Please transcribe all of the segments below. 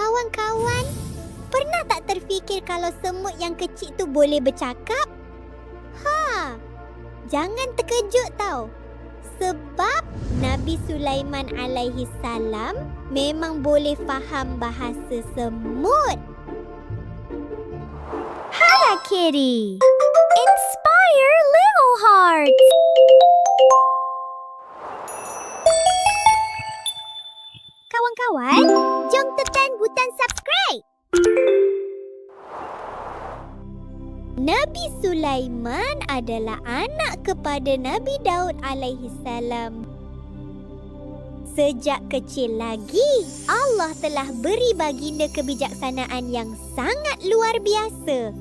Kawan-kawan, pernah tak terfikir kalau semut yang kecil tu boleh bercakap? Ha, jangan terkejut tau. Sebab Nabi Sulaiman alaihi salam memang boleh faham bahasa semut. Hello, Kitty. Inspire little hearts. Nabi Sulaiman adalah anak kepada Nabi Daud alaihi salam. Sejak kecil lagi, Allah telah beri baginda kebijaksanaan yang sangat luar biasa.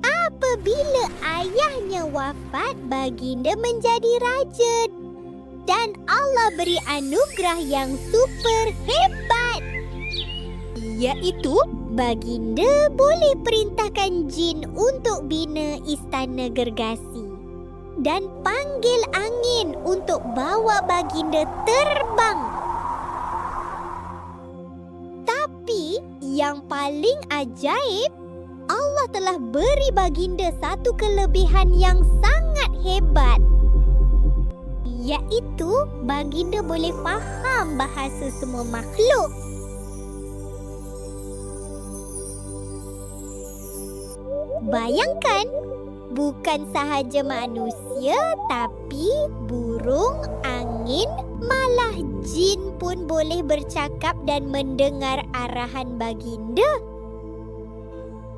Apabila ayahnya wafat, baginda menjadi raja dan Allah beri anugerah yang super hebat. Iaitu baginda boleh perintahkan jin untuk bina istana gergasi dan panggil angin untuk bawa baginda terbang. Tapi yang paling ajaib, Allah telah beri baginda satu kelebihan yang sangat hebat. Iaitu baginda boleh faham bahasa semua makhluk. Bayangkan, bukan sahaja manusia tapi burung, angin, malah jin pun boleh bercakap dan mendengar arahan baginda.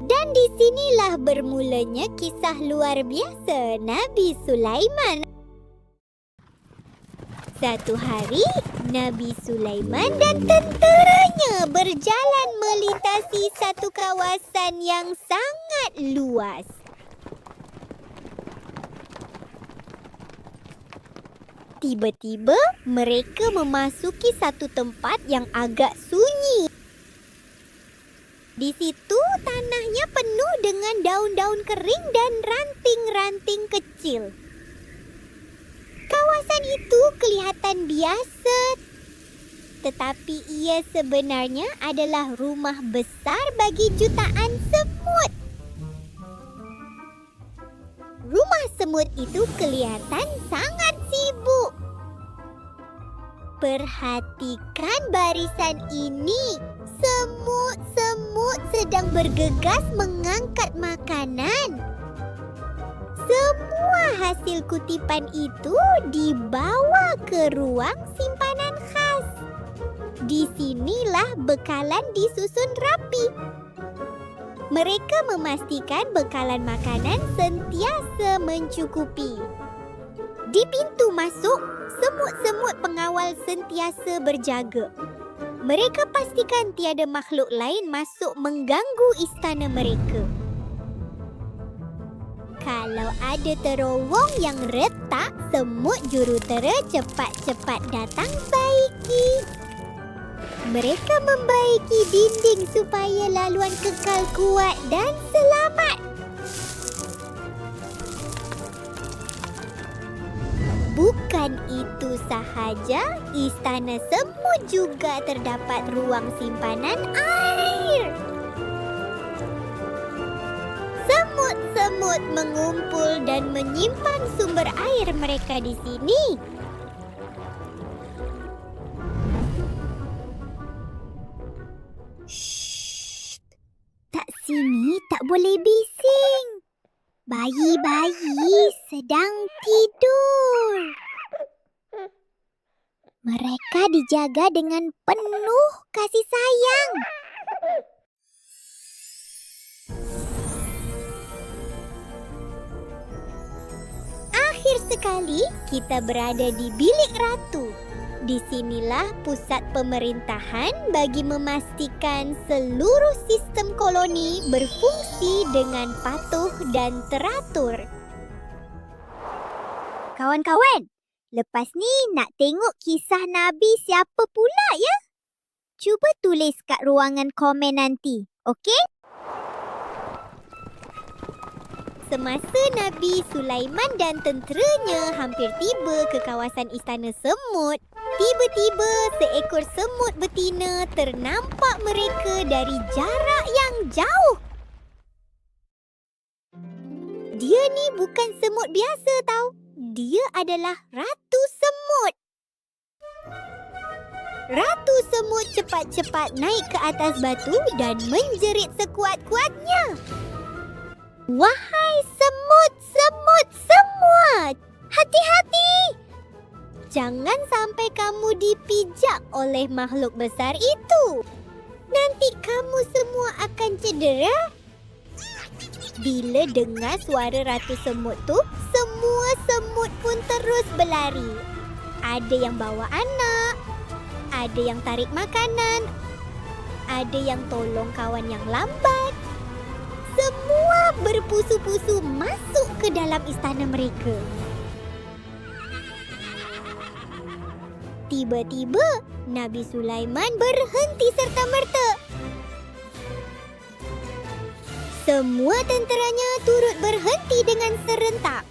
Dan di sinilah bermulanya kisah luar biasa Nabi Sulaiman. Satu hari, Nabi Sulaiman dan tenteranya berjalan melintasi satu kawasan yang sangat luas. Tiba-tiba, mereka memasuki satu tempat yang agak sunyi. Di situ, tanahnya penuh dengan daun-daun kering dan ranting-ranting kecil. Kawasan itu kelihatan biasa, tetapi ia sebenarnya adalah rumah besar bagi jutaan semut. Semut itu kelihatan sangat sibuk. Perhatikan barisan ini. Semut-semut sedang bergegas mengangkat makanan. Semua hasil kutipan itu dibawa ke ruang simpanan khas. Di sinilah bekalan disusun rapi. Mereka memastikan bekalan makanan sentiasa mencukupi. Di pintu masuk, semut-semut pengawal sentiasa berjaga. Mereka pastikan tiada makhluk lain masuk mengganggu istana mereka. Kalau ada terowong yang retak, semut jurutera cepat-cepat datang baiki. Mereka membaiki dinding supaya laluan kekal kuat dan selamat. Bukan itu sahaja, istana semut juga terdapat ruang simpanan air. Semut-semut mengumpul dan menyimpan sumber air mereka di sini. Boleh bising. Bayi-bayi sedang tidur. Mereka dijaga dengan penuh kasih sayang. Akhir sekali kita berada di bilik ratu. Di sinilah pusat pemerintahan bagi memastikan seluruh sistem koloni berfungsi dengan patuh dan teratur. Kawan-kawan, lepas ni nak tengok kisah Nabi siapa pula ya? Cuba tulis kat ruangan komen nanti, okey? Semasa Nabi Sulaiman dan tenteranya hampir tiba ke kawasan istana semut, Tiba-tiba seekor semut betina ternampak mereka dari jarak yang jauh. Dia ni bukan semut biasa tau. Dia adalah ratu semut. Ratu semut cepat-cepat naik ke atas batu dan menjerit sekuat-kuatnya. Wahai semut-semut semua, hati-hati! Jangan sampai kamu dipijak oleh makhluk besar itu. Nanti kamu semua akan cedera. Bila dengar suara ratu semut tu, semua semut pun terus berlari. Ada yang bawa anak, ada yang tarik makanan, ada yang tolong kawan yang lambat. Semua berpusu-pusu masuk ke dalam istana mereka. Tiba-tiba, Nabi Sulaiman berhenti serta-merta. Semua tenteranya turut berhenti dengan serentak.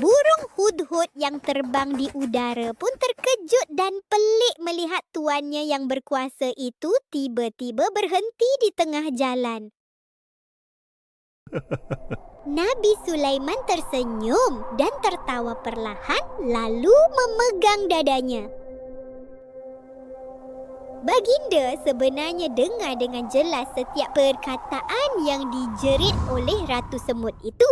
Burung hudhud yang terbang di udara pun terkejut dan pelik melihat tuannya yang berkuasa itu tiba-tiba berhenti di tengah jalan. Nabi Sulaiman tersenyum dan tertawa perlahan lalu memegang dadanya. Baginda sebenarnya dengar dengan jelas setiap perkataan yang dijerit oleh Ratu Semut itu.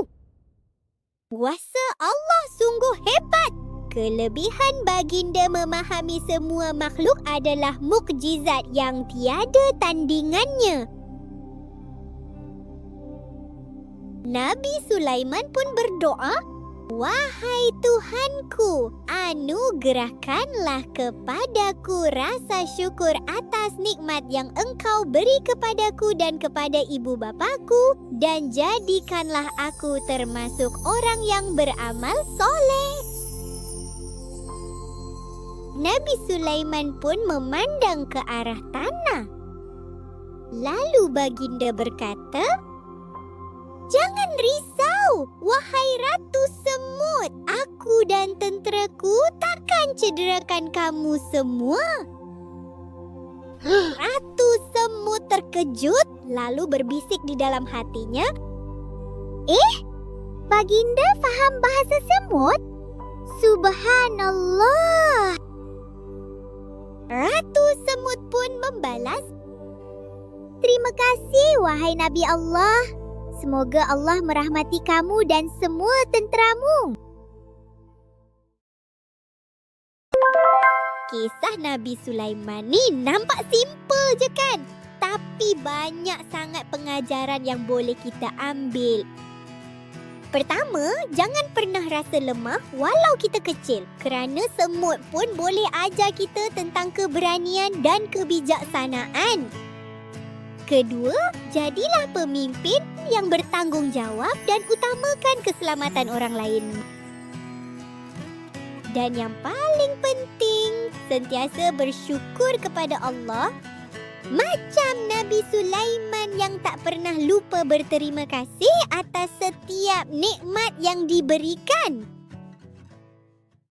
Kuasa Allah sungguh hebat. Kelebihan baginda memahami semua makhluk adalah mukjizat yang tiada tandingannya. Nabi Sulaiman pun berdoa, Wahai Tuhanku, anugerahkanlah kepadaku rasa syukur atas nikmat yang engkau beri kepadaku dan kepada ibu bapaku dan jadikanlah aku termasuk orang yang beramal soleh. Nabi Sulaiman pun memandang ke arah tanah. Lalu baginda berkata, Jangan risau, wahai Ratu Semut. Aku dan tenteraku takkan cederakan kamu semua. Ratu Semut terkejut lalu berbisik di dalam hatinya. Eh, Baginda faham bahasa semut? Subhanallah. Ratu Semut pun membalas. Terima kasih, wahai Nabi Allah. Semoga Allah merahmati kamu dan semua tenteramu. Kisah Nabi Sulaiman ni nampak simple je kan? Tapi banyak sangat pengajaran yang boleh kita ambil. Pertama, jangan pernah rasa lemah walau kita kecil kerana semut pun boleh ajar kita tentang keberanian dan kebijaksanaan. Kedua, jadilah pemimpin yang bertanggungjawab dan utamakan keselamatan orang lain. Dan yang paling penting, sentiasa bersyukur kepada Allah macam Nabi Sulaiman yang tak pernah lupa berterima kasih atas setiap nikmat yang diberikan.